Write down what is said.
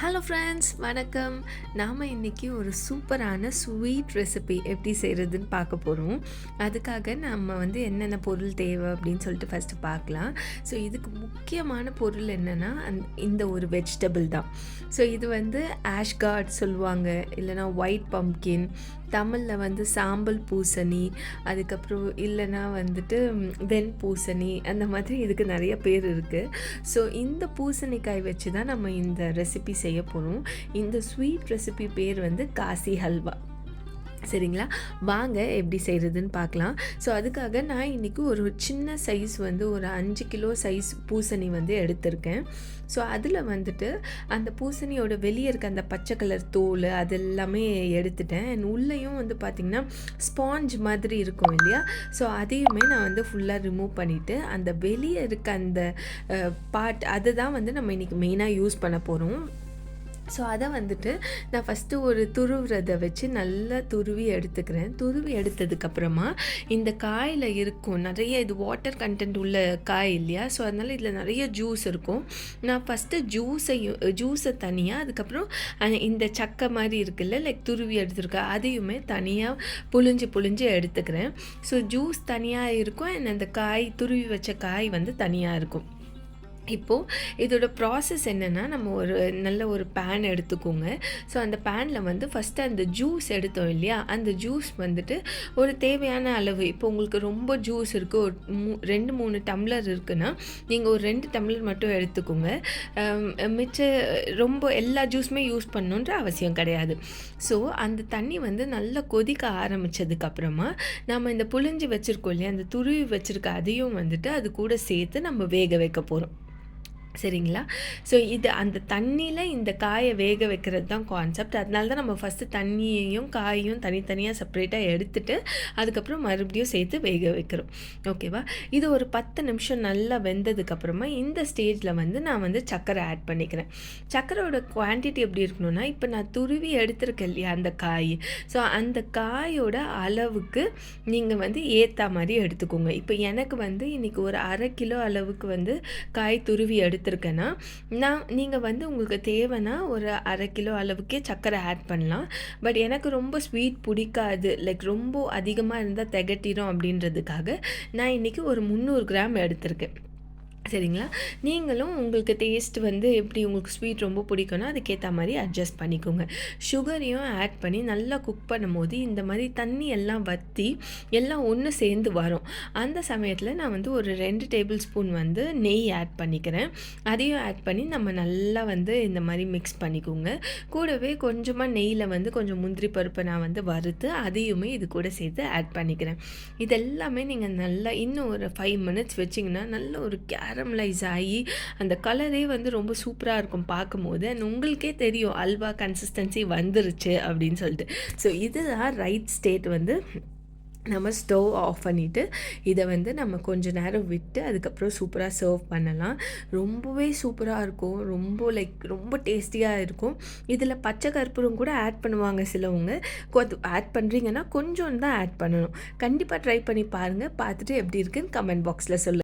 Hello friends வணக்கம். நாம் இன்றைக்கி ஒரு சூப்பரான ஸ்வீட் ரெசிபி எப்படி செய்கிறதுன்னு பார்க்க போகிறோம் அதுக்காக நம்ம வந்து என்னென்ன பொருள் தேவை அப்படின்னு சொல்லிட்டு ஃபஸ்ட்டு பார்க்கலாம். ஸோ இதுக்கு முக்கியமான பொருள் என்னென்னா அந் இந்த ஒரு வெஜிடபிள் தான். ஸோ இது வந்து ஆஷ்கார்ட் சொல்லுவாங்க. இல்லைனா ஒயிட் பம்கின் தமிழில் வந்து சாம்பல் பூசணி அதுக்கப்புறம் இல்லைன்னா வந்துட்டு வெண் பூசணி அந்த மாதிரி இதுக்கு நிறைய பேர் இருக்குது ஸோ இந்த பூசணிக்காய் வச்சு தான் நம்ம இந்த ரெசிபி செய்ய போகிறோம் இந்த ஸ்வீட் ரெசிபி பேர் வந்து காசி ஹல்வா. சரிங்களா? வாங்க எப்படி செய்கிறதுன்னு பார்க்கலாம். ஸோ அதுக்காக நான் இன்றைக்கி ஒரு சின்ன சைஸ் வந்து ஒரு அஞ்சு கிலோ சைஸ் பூசணி வந்து எடுத்திருக்கேன். ஸோ அதில் வந்துட்டு அந்த பூசணியோட வெளியே இருக்க அந்த பச்சை கலர் தோல் அது எல்லாமே எடுத்துட்டேன். அண்ட் உள்ளேயும் வந்து பார்த்திங்கன்னா ஸ்பாஞ்ச் மாதிரி இருக்கும் இல்லையா? ஸோ அதையுமே நான் வந்து ஃபுல்லாக ரிமூவ் பண்ணிவிட்டு அந்த வெளியே இருக்க அந்த பார்ட் அதை தான் வந்து நம்ம இன்றைக்கி மெயினாக யூஸ் பண்ண போகிறோம் ஸோ அதை வந்துட்டு நான் ஃபஸ்ட்டு ஒரு துருவுறதை வச்சு நல்லா துருவி எடுத்துக்கிறேன். துருவி எடுத்ததுக்கப்புறமா இந்த காயில் இருக்கும் நிறைய இது வாட்டர் கண்டென்ட் உள்ள காய் இல்லையா? ஸோ அதனால் இதில் நிறைய ஜூஸ் இருக்கும். நான் ஃபஸ்ட்டு ஜூஸையும் ஜூஸை தனியாக அதுக்கப்புறம் இந்த சக்கை மாதிரி இருக்குல்ல லைக் துருவி எடுத்துருக்கேன் அதையுமே தனியாக புழிஞ்சு புழிஞ்சு எடுத்துக்கிறேன். ஸோ ஜூஸ் தனியாக இருக்கும் அண்ட் அந்த காய் துருவி வச்ச காய் வந்து தனியாக இருக்கும். இப்போது இதோட ப்ராசஸ் என்னென்னா நம்ம ஒரு நல்ல ஒரு பேன் எடுத்துக்கோங்க. ஸோ அந்த பேனில் வந்து ஃபஸ்ட்டு அந்த ஜூஸ் எடுத்தோம் இல்லையா? அந்த ஜூஸ் வந்துட்டு ஒரு தேவையான அளவு இப்போ உங்களுக்கு ரொம்ப ஜூஸ் இருக்குது ஒரு மூ ரெண்டு மூணு டம்ளர் இருக்குன்னா நீங்கள் ஒரு ரெண்டு டம்ளர் மட்டும் எடுத்துக்கோங்க. மிச்ச ரொம்ப எல்லா ஜூஸுமே யூஸ் பண்ணணுன்ற அவசியம் கிடையாது. ஸோ அந்த தண்ணி வந்து நல்லா கொதிக்க ஆரம்பித்ததுக்கப்புறமா நம்ம இந்த புழிஞ்சு வச்சுருக்கோம் இல்லையா? அந்த துருவி வச்சுருக்க அதையும் வந்துட்டு அது கூட சேர்த்து நம்ம வேக வைக்க போகிறோம் சரிங்களா? ஸோ இது அந்த தண்ணியில் இந்த காயை வேக வைக்கிறது தான் கான்செப்ட் அதனால தான் நம்ம ஃபஸ்ட்டு தண்ணியையும் காயையும் தனித்தனியாக செப்பரேட்டாக எடுத்துகிட்டு அதுக்கப்புறம் மறுபடியும் சேர்த்து வேக வைக்கிறோம். ஓகேவா இது ஒரு பத்து நிமிஷம் நல்லா வெந்ததுக்கப்புறமா இந்த ஸ்டேஜில் வந்து நான் வந்து சக்கரை ஆட் பண்ணிக்கிறேன். சக்கரையோட குவான்டிட்டி எப்படி இருக்கணும்னா இப்போ நான் துருவி எடுத்திருக்கேன் இல்லையா அந்த காய்? ஸோ அந்த காயோட அளவுக்கு நீங்கள் வந்து ஏற்ற மாதிரி எடுத்துக்கோங்க. இப்போ எனக்கு வந்து இன்றைக்கி ஒரு அரை கிலோ அளவுக்கு வந்து காய் துருவி எடுத்து எடுத்திருக்கேன்னா நான் நீங்கள் வந்து உங்களுக்கு தேவைன்னா ஒரு அரை கிலோ அளவுக்கே சர்க்கரை ஆட் பண்ணலாம். பட் எனக்கு ரொம்ப ஸ்வீட் பிடிக்காது. லைக் ரொம்ப அதிகமாக இருந்தால் திகட்டிடும் அப்படின்றதுக்காக நான் இன்றைக்கி ஒரு முந்நூறு கிராம் எடுத்திருக்கேன். சரிங்களா? நீங்களும் உங்களுக்கு டேஸ்ட் வந்து எப்படி உங்களுக்கு ஸ்வீட் ரொம்ப பிடிக்கும்னா அதுக்கேற்ற மாதிரி அட்ஜஸ்ட் பண்ணிக்கோங்க. சுகரையும் ஆட் பண்ணி நல்லா குக் பண்ணும்போது இந்த மாதிரி தண்ணி எல்லாம் வற்றி எல்லாம் ஒன்று சேர்ந்து வரும். அந்த சமயத்தில் நான் வந்து ஒரு ரெண்டு டேபிள் ஸ்பூன் வந்து நெய் ஆட் பண்ணிக்கிறேன். அதையும் ஆட் பண்ணி நம்ம நல்லா வந்து இந்த மாதிரி மிக்ஸ் பண்ணிக்கோங்க. கூடவே கொஞ்சமாக நெய்யில் வந்து கொஞ்சம் முந்திரி பருப்பை நான் வந்து வறுத்து அதையுமே இது கூட சேர்த்து ஆட் பண்ணிக்கிறேன். இதெல்லாமே நீங்கள் நல்லா இன்னும் ஒரு ஃபைவ் மினிட்ஸ் வச்சிங்கன்னா நல்ல ஒரு கே கேரமலைஸ் ஆகி அந்த கலரே வந்து ரொம்ப சூப்பராக இருக்கும் பார்க்கும்போது அண்ட் உங்களுக்கே தெரியும் அல்வா கன்சிஸ்டன்சி வந்துருச்சு அப்படின்னு சொல்லிட்டு. ஸோ இதுதான் ரைட் ஸ்டேட் வந்து நம்ம ஸ்டவ் ஆஃப் பண்ணிவிட்டு இதை வந்து நம்ம கொஞ்ச நேரம் விட்டு அதுக்கப்புறம் சூப்பராக சர்வ் பண்ணலாம். ரொம்பவே சூப்பராக இருக்கும். ரொம்ப லைக் ரொம்ப டேஸ்டியாக இருக்கும். இதில் பச்சை கற்பூரம் கூட ஆட் பண்ணுவாங்க சிலவங்க. ஆட் பண்ணுறீங்கன்னா கொஞ்சம் தான் ஆட் பண்ணணும். கண்டிப்பாக ட்ரை பண்ணி பாருங்கள் பார்த்துட்டு எப்படி இருக்குன்னு கமெண்ட் பாக்ஸில் சொல்லுங்கள்